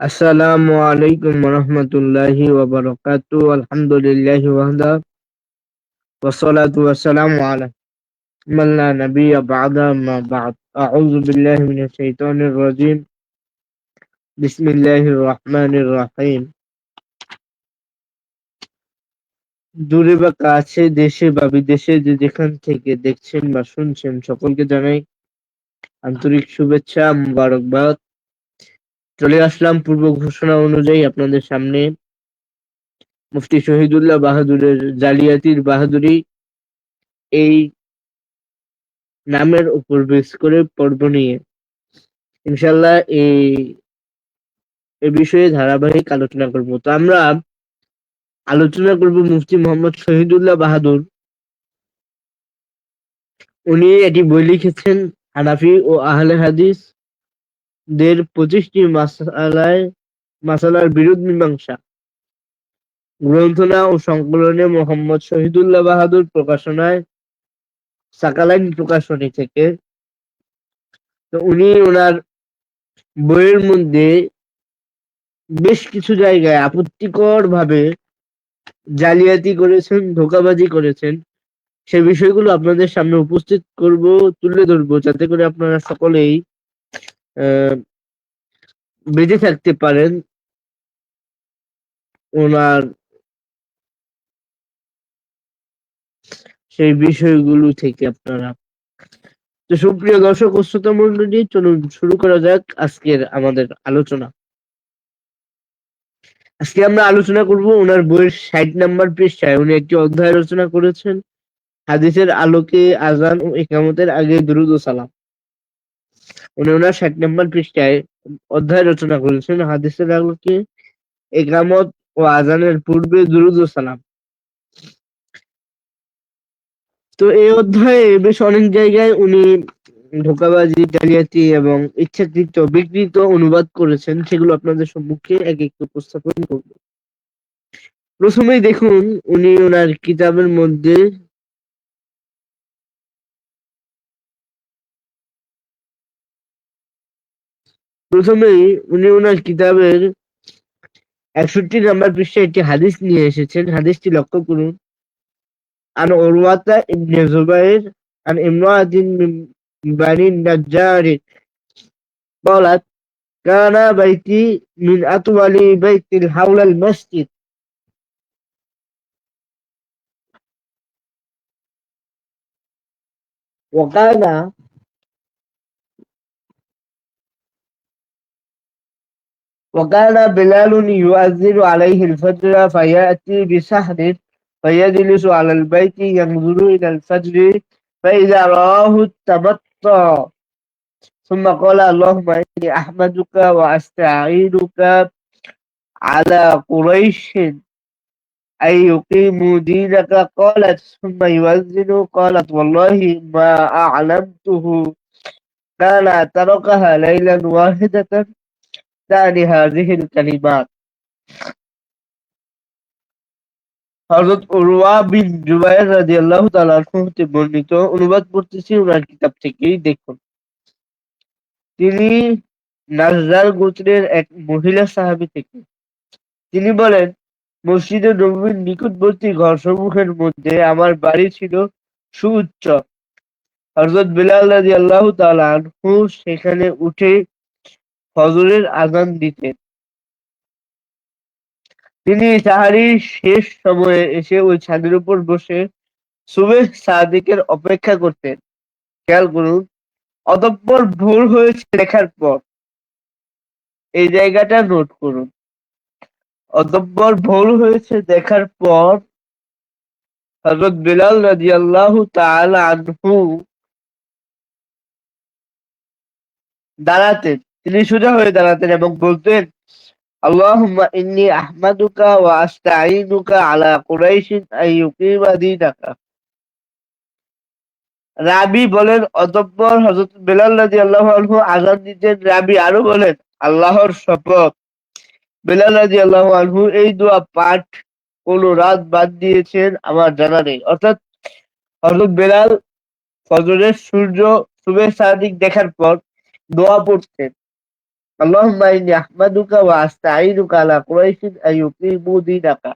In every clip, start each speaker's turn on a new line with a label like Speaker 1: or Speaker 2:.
Speaker 1: السلام عليكم ورحمة الله وبركاته الحمد لله وحده والصلاة والسلام على من لا نبي بعد ما بعد أعوذ بالله من الشيطان الرجيم بسم الله الرحمن الرحيم দূরে বা কাছে দেশে বা বিদেশে যে যেখান থেকে দেখছেন বা শুনছেন সকলকে জানাই আন্তরিক শুভেচ্ছা মুবারকবাদ চলে আসলাম পূর্ব ঘোষণা অনুযায়ী আপনাদের সামনে। মুফতি শহীদুল্লাহ বাহাদুরের জালিয়াতির বাহাদুরি এই নামের উপর বেস করে পর্ব নিয়ে। ইনশাল্লাহ এই, এ বিষয়ে ধারাবাহিক আলোচনা করব। তো আমরা আলোচনা করব মুফতি মোহাম্মদ শহীদুল্লাহ বাহাদুর। উনি এটি বই লিখেছেন, হানাফি ও আহলে হাদিস। দের পঁচিশটি মাসালায়, মাসালার বিরোধ মীমাংসা। গ্রন্থনা ও সংকলনে মোহাম্মদ শহীদুল্লাহ বাহাদুর প্রকাশনায় সাকালাইন প্রকাশনী থেকে। তো উনি ওনার বইয়ের মধ্যে বেশ কিছু জায়গায় আপত্তিকর ভাবে জালিয়াতি করেছেন, ধোকাবাজি করেছেন। সে বিষয়গুলো আপনাদের সামনে উপস্থিত করব, তুলে ধরবো, যাতে করে আপনারা সকলেই বেঁচে থাকতে পারেন। ওনার সেই বিষয়গুলো থেকে আপনারা। তো সুপ্রিয় দর্শক, শ্রোতা মন্ডলী চলুন শুরু করা যাক আজকের আমাদের আলোচনা। আজকে আমরা আলোচনা করব ওনার বইয়ের ষাট নাম্বার পৃষ্ঠায়। উনি একটি অধ্যায় রচনা করেছেন। হাদিসের আলোকে আজান ও একামতের আগে দুরুদ ও সালাম। উনি ওনার ষাট নম্বর পৃষ্ঠায় অধ্যায় রচনা করেছেন। হাদিসের আলোকে একামত ও আজানের পূর্বে দুরুদ ও সালাম। তো এই অধ্যায়ে বেশ অনেক জায়গায় উনি ধোকাবাজি, জালিয়াতি এবং ইচ্ছাকৃত বিকৃত অনুবাদ করেছেন। সেগুলো আপনাদের সম্মুখে এক একটু উপস্থাপন করব। প্রথমেই দেখুন, উনি ওনার কিতাবের মধ্যে প্রথমেই উনি ওনার কিতাবের একষট্টি নাম্বার পৃষ্ঠায় একটি হাদিস নিয়ে এসেছেন হাদিসটি লক্ষ্য করুন عن عروة بن زبير عن امرأة من بني النجار قالت كان بيتي من أطول بيت حول المسجد وكان وكان بلال يؤذن عليه الفجر فيأتي بسحر فيجلس على البيت ينظر إلى الفجر فإذا رآه تبطى ثم قال اللهم إني أحمدك وأستعينك على قريش أن يقيموا دينك. قالت ثم يؤذن. قالت والله ما أعلمته. كان تركها ليلا واحدة؟ تعني هذه الكلمات হযরত উরওয়া বিন জুবাইর রাদিয়াল্লাহু তাআলা হতে বর্ণিত অনুবাদ করতেছি ওনার কিতাব থেকেই দেখুন তিনি নাজজার গোত্রের এক মহিলা সাহাবী থেকে তিনি বলেন মসজিদে নববীর নিকটবর্তী ঘরসমূহের মধ্যে আমার বাড়ি ছিল সুউচ্চ হযরত বিলাল রাদিয়াল্লাহু তাআলা আনহু সেখানে উঠে ফজরের আজান দিতেন তিনি সাহারির শেষ সময়ে এসে ওই ছাদের উপর বসে সুবেহ সাদিকের অপেক্ষা করতেন। খেয়াল করুন, অতঃপর ভোর হয়েছে দেখার পর। এই জায়গাটা নোট করুন। অতঃপর ভোর হয়েছে দেখার পর হযরত বিলাল রাদিয়াল্লাহু তাআলা আনহু দাঁড়াতেন। তিনি সোজা হয়ে দাঁড়াতেন এবং বলতেন, আল্লাহুম্মা ইন্নী আহমাদুকা ওয়া আস্তাঈনুকা আলা কুরাইশিন আন ইউকিমা দীনাকা। রাবি বলেন, অতঃপর হযরত বেলাল রাদিয়াল্লাহু আনহু আযান দিতেন। রাবি আরও বলেন, আল্লাহর শপথ। বেলাল রাদিয়াল্লাহু আনহু এই দোয়া পাঠ কোন রাত বাদ দিয়েছেন, আমার জানা নেই। অর্থাৎ হযরত বেলাল ফজরের সূর্য সুবে সাদিক দেখার পর দোয়া পড়তেন। ইন্নী আহমাদুকা ওয়া আস্তাঈনুকা আলা কুরাইশিন আন ইউকিমু দীনাকা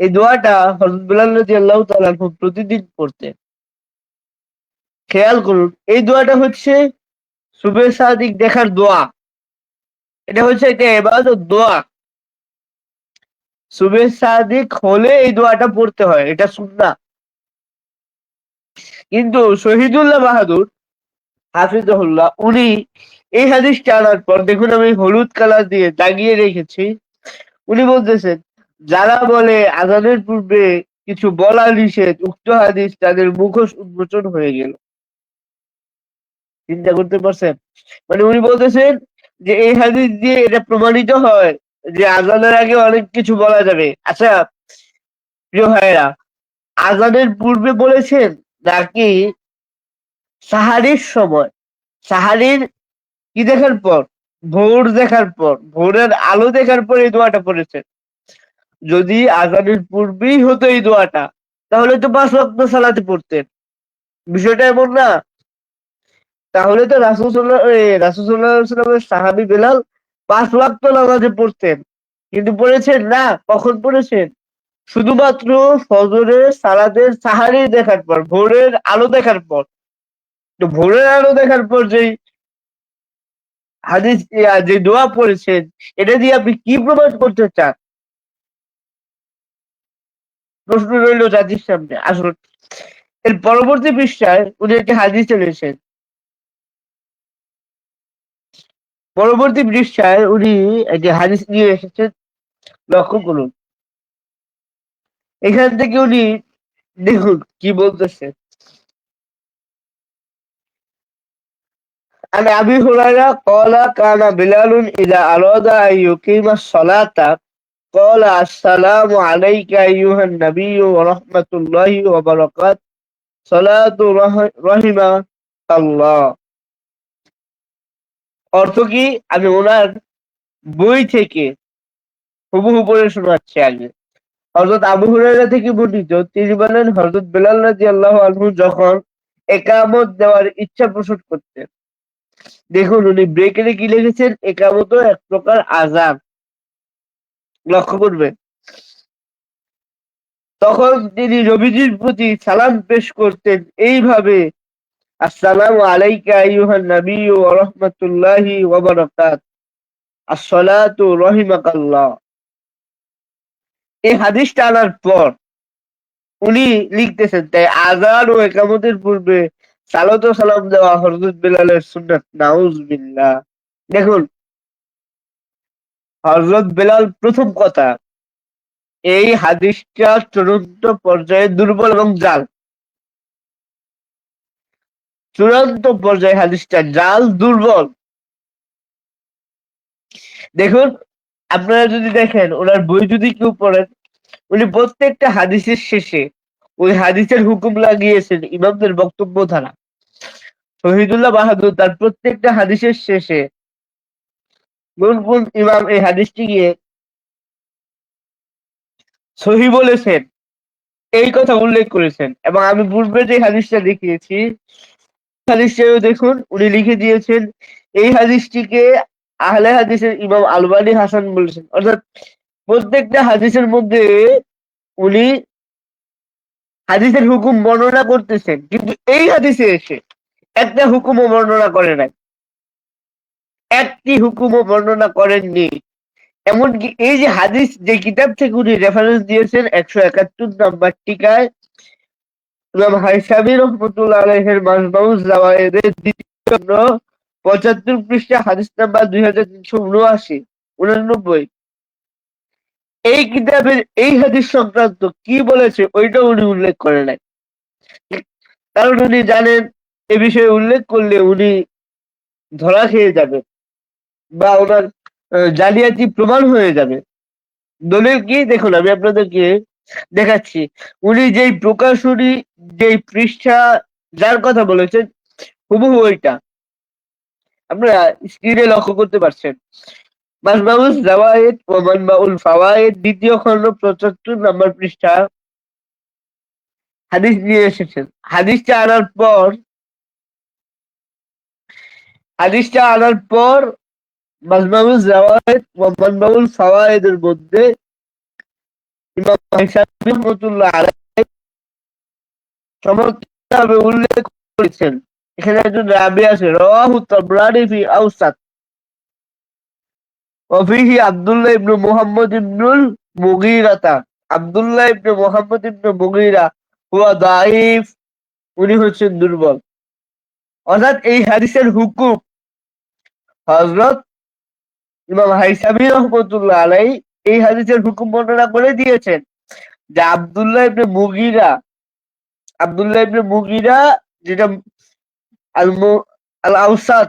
Speaker 1: এই দোয়াটা হযরত বিলাল রাদিয়াল্লাহু তাআলা প্রতিদিন খেয়াল করুন, এই দোয়াটা হচ্ছে শুভে সাদিক দেখার দোয়া। এটা হচ্ছে একটা এবাদত দোয়া। শুভে সাদিক হলে এই দোয়াটা পড়তে হয়, এটা সুন্নাহ। কিন্তু শহীদুল্লাহ বাহাদুর হাফিজুল্লাহ উনি এই হাদিসটা আনার পর দেখুন আমি হলুদ কালার দিয়ে দাগিয়ে রেখেছি। উনি বলতেছেন, যারা বলে আজানের পূর্বে কিছু বলা নিষেধ, উক্ত হাদিস তাদের মুখোশ উন্মোচন হয়ে গেল। চিন্তা করতে পারছেন? মানে উনি বলতেছেন যে এই হাদিস দিয়ে এটা প্রমাণিত হয় যে আজানের আগে অনেক কিছু বলা যাবে। আচ্ছা প্রিয় ভাইরা আজানের পূর্বে বলেছেন নাকি সাহারির সময়? সাহারির কি দেখার পর? ভোর দেখার পর, ভোরের আলো দেখার পর এই দোয়াটা পড়েছেন যদি আজানের পূর্বেই হতো এই দোয়াটা, তাহলে তো পাঁচ রক্ত সালাতে পড়তেন। বিষয়টা এমন না। তাহলে তো রাসুসাল্লাহ রাসুসাল্লাহামের সাহাবি বেলাল পাঁচ ওয়াক্ত নামাজে পড়তেন। কিন্তু পড়েছেন না, কখন পড়েছেন? শুধুমাত্র ফজরের সালাদের সাহারি দেখার পর, ভোরের আলো দেখার পর। তো ভোরের আলো দেখার পর যেই হাদিস যে দোয়া পড়েছেন, এটা দিয়ে আপনি কি প্রমাণ করতে চান? প্রশ্ন রইল জাতির সামনে। আসুন। এর পরবর্তী পৃষ্ঠায় উনি একটি হাদিস এনেছেন। পরবর্তী পৃষ্ঠায় উনি একটি হাদিস নিয়ে এসেছেন। লক্ষ্য করুন। এখান থেকে উনি দেখুন কি বলতেছে। عن أبي هريرة قال كان بلال إذا أراد أن يقيم الصلاة قال السلام عليك أيها النبي ورحمة الله وبركاته صلاة رحمة الله অর্থ কি আমি ওনার বই থেকে হুবহু পড়ে শোনাচ্ছি আগে হজরত আবু হুরাইরা থেকে বর্ণিত তিনি বলেন হজরত বেলাল রাজি আল্লাহ আলহু যখন একামত দেওয়ার ইচ্ছা প্রসট করতেন দেখুন, উনি ব্রেকেরে কি লিখেছেন? একামত এক প্রকার আজাব লক্ষ্য করবেন। তখন তিনি রবিজির প্রতি সালাম পেশ করতেন। এইভাবে, আসসালামু আলাইকা আইয়ুহান নবী ওয়া রাহমাতুল্লাহি ওয়া বারাকাত আসসালাতু রহিমাকাল্লাহ। এই হাদিসটা আনার পর উনি লিখতেছেন, তাই আজান ও একামতের পূর্বে সালাত ও সালাম দেওয়া হযরত বেলালের সুন্নাত, নাউজুবিল্লাহ। দেখুন হযরত বেলাল প্রথম কথা, এই হাদিসটা চূড়ান্ত পর্যায়ে দুর্বল এবং জাল। চূড়ান্ত পর্যায়ে হাদিসটা জাল, দুর্বল। দেখুন, আপনারা যদি দেখেন, ওনার বই যদি কেউ পড়েন, উনি প্রত্যেকটা হাদিসের শেষে ওই হাদিসের হুকুম লাগিয়েছেন ইমামদের বক্তব্য ধারা। শহীদুল্লাহ বাহাদুর তার প্রত্যেকটা হাদিসের শেষে কোন কোন ইমাম এই হাদিসটি গিয়ে সহি বলেছেন, এই কথা উল্লেখ করেছেন। এবং আমি পূর্বে যে হাদিসটা দেখিয়েছি, হাদিসটাও দেখুন, উনি লিখে দিয়েছেন, এই হাদিসটিকে আহলে হাদিসের ইমাম আলবানি হাসান বলেছেন। অর্থাৎ প্রত্যেকটা হাদিসের মধ্যে উনি হাদিসের হুকুম বর্ণনা করতেছেন, কিন্তু এই হাদিসে এসে একটা হুকুমও বর্ণনা করে নাই। একটি হুকুমও বর্ণনা করেননি। এমনকি এই যে হাদিস, যে কিতাব থেকে উনি রেফারেন্স দিয়েছেন, একশো একাত্তর নাম্বার টিকায় হাইসাবি রহমতুল্লাহ আলহের জাওয়ায়েদের দ্বিতীয় পঁচাত্তর পৃষ্ঠা হাদিস নাম্বার দুই হাজার তিনশো উনআশি, উনানব্বই। এই কিতাবের, এই হাদিস সংক্রান্ত কি বলেছে ওইটা উনি উল্লেখ করে নাই। কারণ উনি জানেন, এ বিষয়ে উল্লেখ করলে উনি ধরা খেয়ে যাবে বা ওনার জালিয়াতি প্রমাণ হয়ে যাবে। দলিল কি? দেখুন, আমি আপনাদেরকে দেখাচ্ছি। উনি যেই প্রকাশনী যেই পৃষ্ঠা, যার কথা বলেছেন, হুবহু ওইটা। আপনারা স্ক্রিনে লক্ষ্য করতে পারছেন। মাজমাউস জাওয়ায়েদ ও ফাওয়ায়েদ দ্বিতীয় খণ্ড পঁচাত্তর নম্বর পৃষ্ঠা। হাদিস নিয়ে এসেছেন। হাদিসটা আনার পর, হাদিসটা আনার পর জাওয়ায়েদ ওয়া মানবাউল ফাওয়ায়েদের মধ্যে আলাইহি উল্লেখ করেছেন। এখানে একজন রাবি আছে রাওয়াহু তাবরানি ফি আওসাত। وفيه عبد الله بن محمد بن المغيرة عبد الله بن محمد بن المغيرة হুয়া দাইফ উনি হচ্ছেন দুর্বল অর্থাৎ এই হাদিসের হুকুম হজরত ইমাম হাইসামি রহমতুল্লাহ আলাই এই হাদিসের হুকুম বর্ণনা করে দিয়েছেন যে আব্দুল্লাহ ইবনে মুগিরা আব্দুল্লাহ ইবনে মুগিরা যেটা আল আল আউসাদ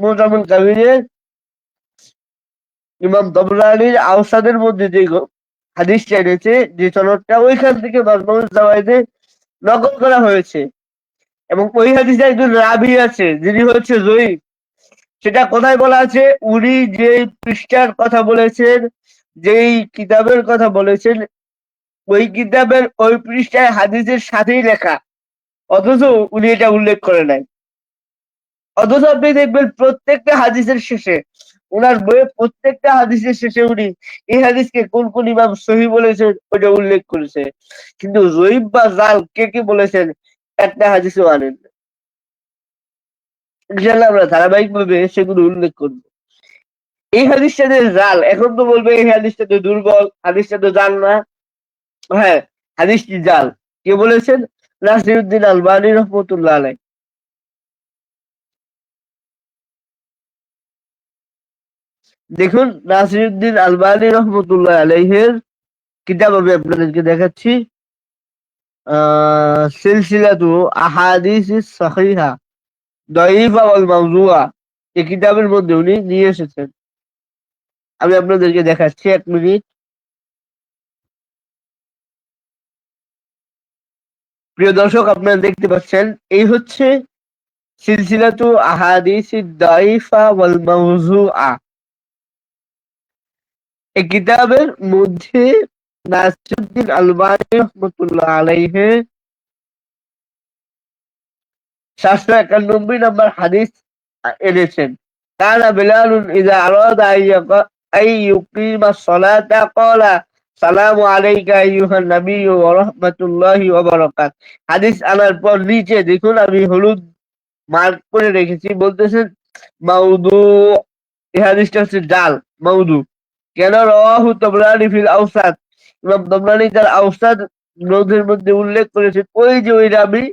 Speaker 1: মুজামুল কাবিরের ইমাম দবরানির আওসাদের মধ্যে যে হাদিস এনেছে যে সনদটা ওইখান থেকে মাজমুল জাওয়াইদে নকল করা হয়েছে। এবং ওই হাদিসে একজন রাবি আছে, যিনি হচ্ছে জয়ীফ। সেটা কোথায় বলা আছে? উনি যে পৃষ্ঠার কথা বলেছেন, যেই কিতাবের কথা বলেছেন, ওই কিতাবের ওই পৃষ্ঠায় হাদিসের সাথেই লেখা। অথচ উনি এটা উল্লেখ করে নাই। অথচ আপনি দেখবেন প্রত্যেকটা হাদিসের শেষে ওনার বইয়ে প্রত্যেকটা হাদিসের শেষে উনি, এই হাদিসকে কোন কোন ইমাম সহি বলেছেন ওইটা উল্লেখ করেছে। কিন্তু জয়ীব বা জাল কে কে বলেছেন, একটা হাদিসও আনেন ইনশাল্লাহ আমরা ধারাবাহিকভাবে সেগুলো উল্লেখ করব। এই হাদিসটাতে জাল, এখন তো বলবে এই হাদিসটাতে দুর্বল, হাদিসটা তো জাল না। হ্যাঁ হাদিসটি জাল। কে বলেছেন? নাসিরুদ্দিন আলবানী রহমতুল্লাহ আলাই দেখুন, নাসিরুদ্দিন আলবানী রহমতুল্লাহ আলাইহের কিতাব আমি আপনাদেরকে দেখাচ্ছি। সিলসিলাতু আহাদিস সহিহা দঈফা ওয়াল মাওজুয়া এই কিতাবের মধ্যে উনি নিয়ে এসেছেন। আমি আপনাদেরকে দেখাচ্ছি এক মিনিট। প্রিয় দর্শক, আপনারা দেখতে পাচ্ছেন, এই হচ্ছে সিলসিলাতু আহাদিস দাইফা ওয়াল মাওজুআ এই কিতাবের মধ্যে নাসিরুদ্দিন আলবানী রহমতুল্লাহ আলাইহে সাতশো একানব্বই নম্বর হাদিস এনেছেন। কানা বিলালুন ইজা আরাদা আই ইউকিমা সলাতা ক্বালা, সালামু আলাইকা আইয়ুহান নাবিয়্যু ওয়া রাহমাতুল্লাহি ওয়া বারাকাত হাদিস আনার পর নিচে দেখুন, আমি হলুদ মার্ক করে রেখেছি, বলতেছেন, মাউদু, এই হাদিসটা হচ্ছে জাল, মাউদু কেন রাওয়াহু তাবরানি ফিল আউসাদ ইমাম তাবরানি তার আওসাদ গ্রন্থের মধ্যে উল্লেখ করেছেন ওই যে ওই রাবি?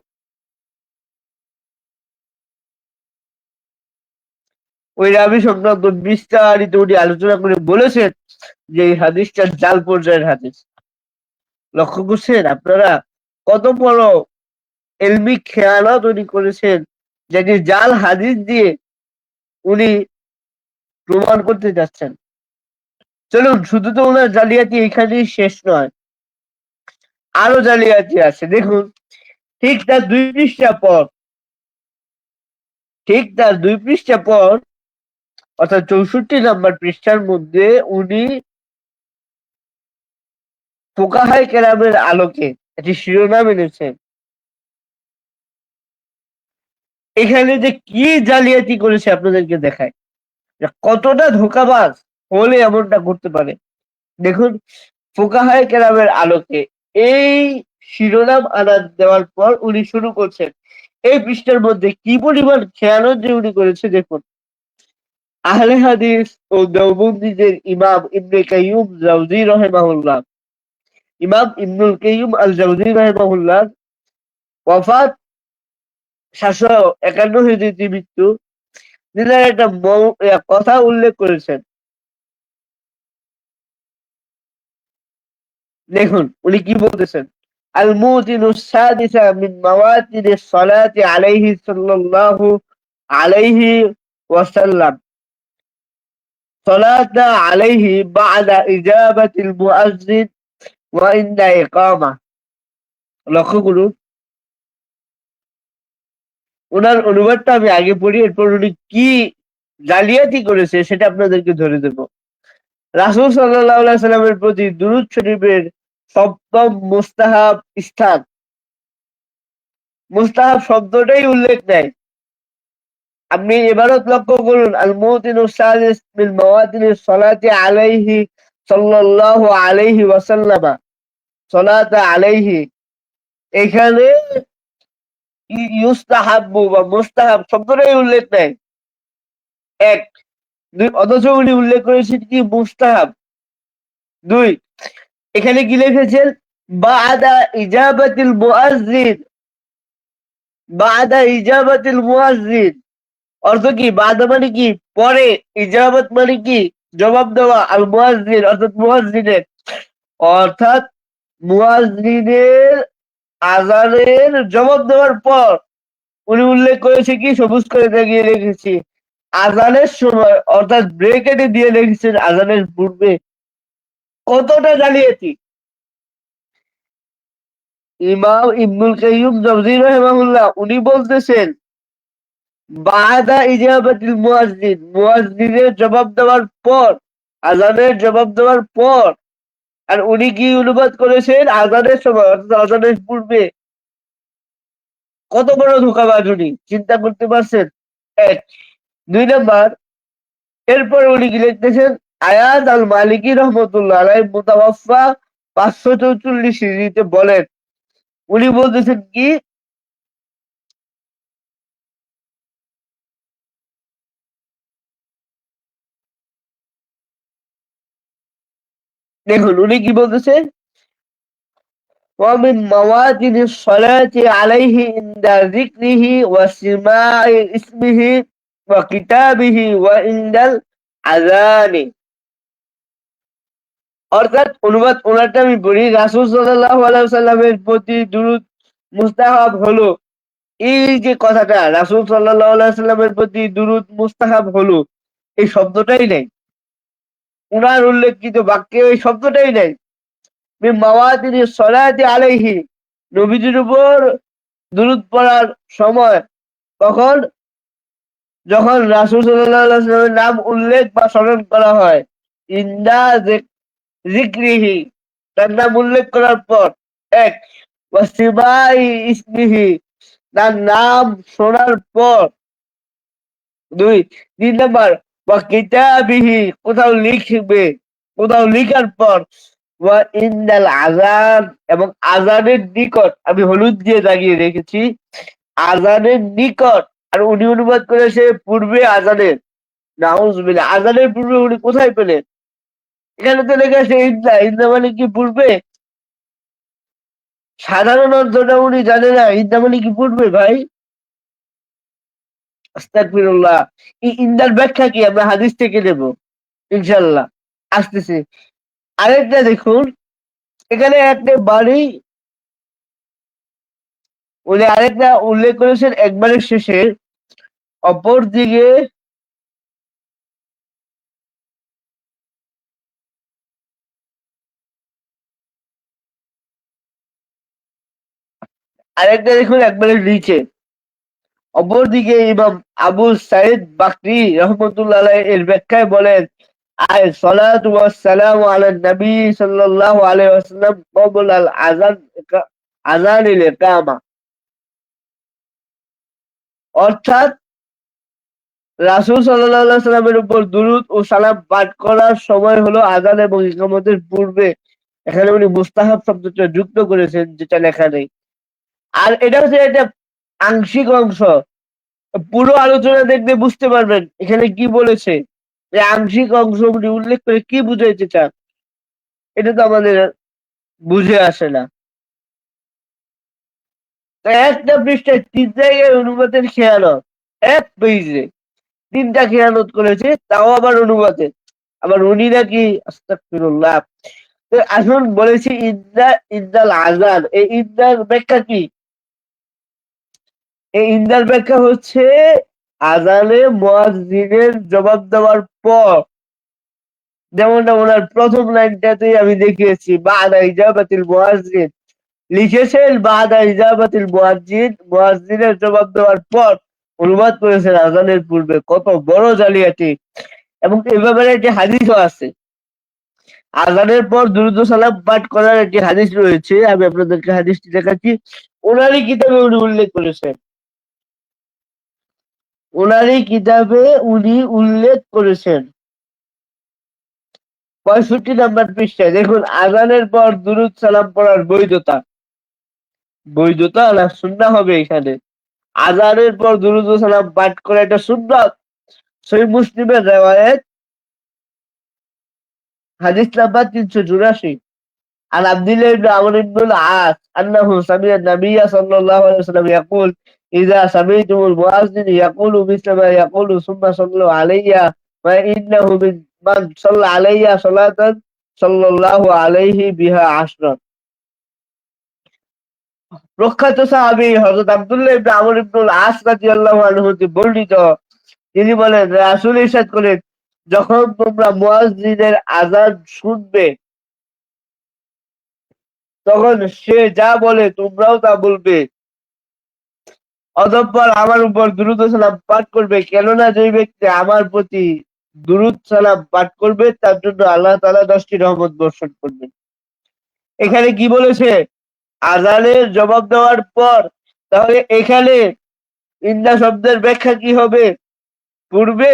Speaker 1: ওই রাবি সংক্রান্ত বিস্তারিত উনি আলোচনা করে বলেছেন যে এই হাদিসটা জাল পর্যায়ের হাদিস। লক্ষ্য করছেন আপনারা? কত বড় এলমি খেয়ালত উনি করেছেন যেটি জাল হাদিস দিয়ে উনি প্রমাণ করতে যাচ্ছেন। চলুন, শুধু তো ওনার জালিয়াতি এখানেই শেষ নয়, আরও জালিয়াতি আছে। দেখুন, ঠিক তার দুই পৃষ্ঠা পর, ঠিক তার দুই পৃষ্ঠা পর, অর্থাৎ চৌষট্টি নাম্বার পৃষ্ঠার মধ্যে উনি পোকাহাই কেরামের আলোকে একটি শিরোনাম এনেছেন। এখানে যে কি জালিয়াতি করেছে আপনাদেরকে দেখায় কতটা ধোকাবাজ হলে এমনটা করতে পারে। দেখুন, ফোকাহাই কেরামের আলোকে এই শিরোনাম আনার দেওয়ার পর উনি শুরু করছেন। এই পৃষ্ঠার মধ্যে কি পরিমাণ খেয়ানত যে উনি করেছে দেখুন। আহলে হাদিস ও দেওবন্দীদের ইমাম ইবনে কাইয়ুম জাউজি রহেমাহুল্লাহ। ইমাম ইবনুল কাইয়ুম আল জাউজি রহেমাহুল্লাহ ওয়াফাত সাতশো একান্ন হিজরিতে মৃত্যু, তিনি একটা কথা উল্লেখ করেছেন। দেখুন উনি কি বলতেছেন আল মুতিনু সাদিসা মিন মাওয়াতিনি সালাতি আলাইহি সাল্লাল্লাহু আলাইহি ওয়াসাল্লাম صلاة عليه بعد إجابة المؤذن وإن إقامة লক্ষ্য করুন ওনার অনুবাদটা আমি আগে পড়ি এরপর উনি কি জালিয়াতি করেছে সেটা আপনাদেরকে ধরে দেব রাসুল সাল্লাহ সাল্লামের প্রতি দুরুদ শরীফের সপ্তম মুস্তাহাব স্থান। মুস্তাহাব শব্দটাই উল্লেখ নেয় আপনি ইবারত লক্ষ্য করুন আল সালিস মিন মাওয়াতিনিস সালাতি আলাইহি সাল্লাল্লাহু আলাইহি সালাতা আলাইহি। এখানে বা মুস্তাহাব শব্দটাই উল্লেখ নেই। এক। দুই, অথচ উনি উল্লেখ করেছেন কি মুস্তাহাব। দুই এখানে কি লিখেছেন? বাদা ইজাবাতিল বাদা ইজাবাতিল অর্থ কি? বাদা মানে কি? পরে। মানে কি? জবাব দেওয়া। অর্থাৎ মুয়াজ্জিনের অর্থাৎ আজানের জবাব দেওয়ার পর উনি উল্লেখ করেছে কি? সবুজ করে দেখিয়ে রেখেছি আজানের সময়, অর্থাৎ ব্রেকেটে দিয়ে রেখেছেন আজানের পূর্বে কতটা জানিয়েছি? ইমাম ইবনুল কাইয়ুম জবজি রহমাহুল্লাহ, উনি বলতেছেন, বাদা ইজাবাতিল মুয়াজ্জিন, মুয়াজ্জিনের জবাব দেওয়ার পর, আজানের জবাব দেওয়ার পর, আর উনি কি অনুবাদ করেছেন? আজানের সময়, অর্থাৎ আজানের পূর্বে। কত বড় ধোকাবাজ উনি, চিন্তা করতে পারছেন? এক। দুই নাম্বার, এরপর উনি কি লিখতেছেন? আয়াত আল মালিকি রহমতুল্লাহ আলাই মুতাওয়াফা পাঁচশো চৌচল্লিশ হিজড়িতে বলেন উনি বলতেছেন কি দেখুন উনি কি বলতেছে ومن موادن الصلاة عليه عند ذكره وسماع اسمه وكتابه وعند الأذان অর্থাৎ অনুবাদ ওনারটা আমি বলি রাসুল সাল্লাল্লাহু আলাইহি সাল্লামের প্রতি দুরুদ মুস্তাহাব হলো। এই যে কথাটা, রাসুল সাল্লাল্লাহু আলাইহি সাল্লামের প্রতি দুরুদ মুস্তাহাব হলো, এই শব্দটাই নেই। উনার উল্লেখিত বাক্যে ওই শব্দটাই নেই। মাওয়াতিনি সলাতি আলাইহি, নবীজির উপর দুরুদ পড়ার সময় তখন যখন রাসূল আলাইহি নাম উল্লেখ বা স্মরণ করা হয়। ইন্দা যিকরিহি তার নাম উল্লেখ করার পর, এক, ওয়াসিবাই ইসমিহি, তার নাম শোনার পর। দুই, তিন নম্বর কিতাবিহি কোথাও লিখবে, কোথাও লিখার পর ইন্দাল আজান এবং আজানের নিকট, আমি হলুদ দিয়ে দাগিয়ে রেখেছি আজানের নিকট, আর উনি অনুবাদ করেছে পূর্বে আজানের নাউজবিল্লাহ আজানের পূর্বে উনি কোথায় পেলেন? এখানে তো লেখা আছে ইন্দা ইন্দা মানে কি পূর্বে? সাধারণ অর্থটা উনি জানে না ইন্দা মানে কি পূর্বে, ভাই? আস্তাগফিরুল্লাহ। ইন্দার ব্যাখ্যা কি? আমরা হাদিস থেকে নেব ইনশাল্লাহ আসতেছি। আরেকটা দেখুন, এখানে একটা বাড়ি, উনি আরেকটা উল্লেখ করেছেন, একবারের শেষে। অপর দিকে আরেকটা দেখুন, একবারে নিচে। অপরদিকে ইমাম আবু সাইদ বাকরি রহমতুল্লাহ এর ব্যাখ্যায় বলেন সালাত ওয়াস সালাম আলা নবী সাল্লাল্লাহু আলাইহি ওয়াসাল্লাম আল আযান আযানিল ইকামা। অর্থাৎ রাসূল সাল্লাল্লাহু আলাইহি সাল্লামের উপর দুরূদ ও সালাম পাঠ করার সময় হলো আযান এবং ইকামতের পূর্বে। এখানে উনি মুস্তাহাব শব্দটা যুক্ত করেছেন, যেটা লেখা নেই। আর এটা হচ্ছে একটা আংশিক অংশ। পুরো আলোচনা দেখলে বুঝতে পারবেন এখানে কি বলেছে। যে আংশিক অংশ উল্লেখ করে কি বুঝাইতে চান? এটা তো আমাদের বুঝে আসে না। একটা পৃষ্ঠায় তিন জায়গায় অনুবাদের খেয়ালত এক পেজে তিনটা খেয়ালত করেছে, তাও আবার অনুবাদে। আবার উনি নাকি আসুন বলেছি ইন্দা ইন্দাল আজান এই ইন্দার ব্যাখ্যা কি? এই ইন্দার ব্যাখ্যা হচ্ছে আজানে মুয়াজ্জিনের জবাব দেওয়ার পর। যেমনটা ওনার প্রথম লাইনটাতেই আমি দেখিয়েছি, বাদা ইজাবাতিল মুয়াজ্জিন। লিখেছেন, বাদা ইজাবাতিল মুয়াজ্জিন, মুয়াজ্জিনের জবাব দেওয়ার পর অনুবাদ করেছেন আজানের পূর্বে। কত বড় জালিয়াতি। এবং এ ব্যাপারে একটি হাদিসও আছে। আজানের পর দুরুদ সালাম পাঠ করার একটি হাদিস রয়েছে। আমি আপনাদেরকে হাদিসটি দেখাচ্ছি। ওনারই কিতাবে উনি উল্লেখ করেছেন। ওনারই কিতাবে উনি উল্লেখ করেছেন। পঁয়ষট্টি নাম্বার পৃষ্ঠায় দেখুন, আজানের পর দুরুদ সালাম পড়ার বৈধতা। বৈধতা না, সুন্না হবে এখানে। আজানের পর দুরুদ সালাম পাঠ করে এটা সুন্না সই মুসলিমের রেওয়ায়ত। হাদিস নাম্বার তিনশো চুরাশি। আর আব্দুল্লাহ ইবনে আমর ইবনুল আস আন্নাহু সামিয়া নাবিয়া সাল্লাল্লাহু আলাইহি ওয়াসাল্লাম ইয়াকুল إذا سمعتم المؤذن يقول مثل ما يقول ثم صلوا علي فإنه من من صلى علي صلاة صلى الله عليه بها عشرا প্রখ্যাত সাহাবী হযরত আব্দুল্লাহ ইবনে আমর ইবনুল আস রাদিয়াল্লাহু আনহু হতে বর্ণিত তিনি বলেন রাসূল ইরশাদ করেন যখন তোমরা মুয়াজ্জিনের আযান শুনবে তখন সে যা বলে তোমরাও তা বলবে অতঃপর আমার উপর দুরুদ সালাম পাঠ করবে, কেননা যে ব্যক্তি আমার প্রতি দুরুদ সালাম পাঠ করবে, তার জন্য আল্লাহ তাআলা দশটি রহমত বর্ষণ করবেন। এখানে কি বলেছে? আজানের জবাব দেওয়ার পর, তাহলে এখানে ইন্দা শব্দের ব্যাখ্যা কি হবে? পূর্বে?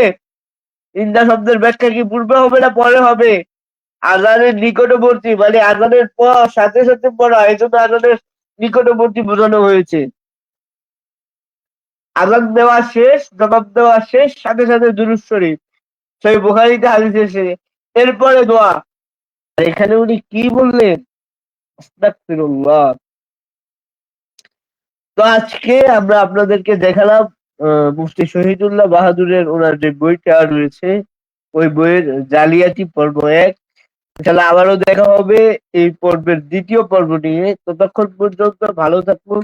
Speaker 1: ইন্দা শব্দের ব্যাখ্যা কি পূর্বে হবে না পরে হবে? আজানের নিকটবর্তী মানে আজানের পর, সাথে সাথে পড়া এই জন্য আজানের নিকটবর্তী বোঝানো হয়েছে। আজান দেওয়া শেষ, জবাব দেওয়া শেষ, সাথে সাথে দুরুদ শরীফ। সেই বুখারীতে হাদিস এসে, এরপরে দোয়া। এখানে উনি কি বললেন? তো আজকে আমরা আপনাদেরকে দেখালাম মুফতি শহীদুল্লাহ বাহাদুরের ওনার যে বইটা রয়েছে, ওই বইয়ের জালিয়াতি পর্ব এক। তাহলে আবারও দেখা হবে এই পর্বের দ্বিতীয় পর্ব নিয়ে। ততক্ষণ পর্যন্ত ভালো থাকুন,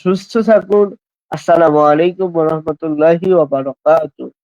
Speaker 1: সুস্থ থাকুন আসসালামু আলাইকুম রহমতুল্লাহি ওয়া বারাকাতুহু।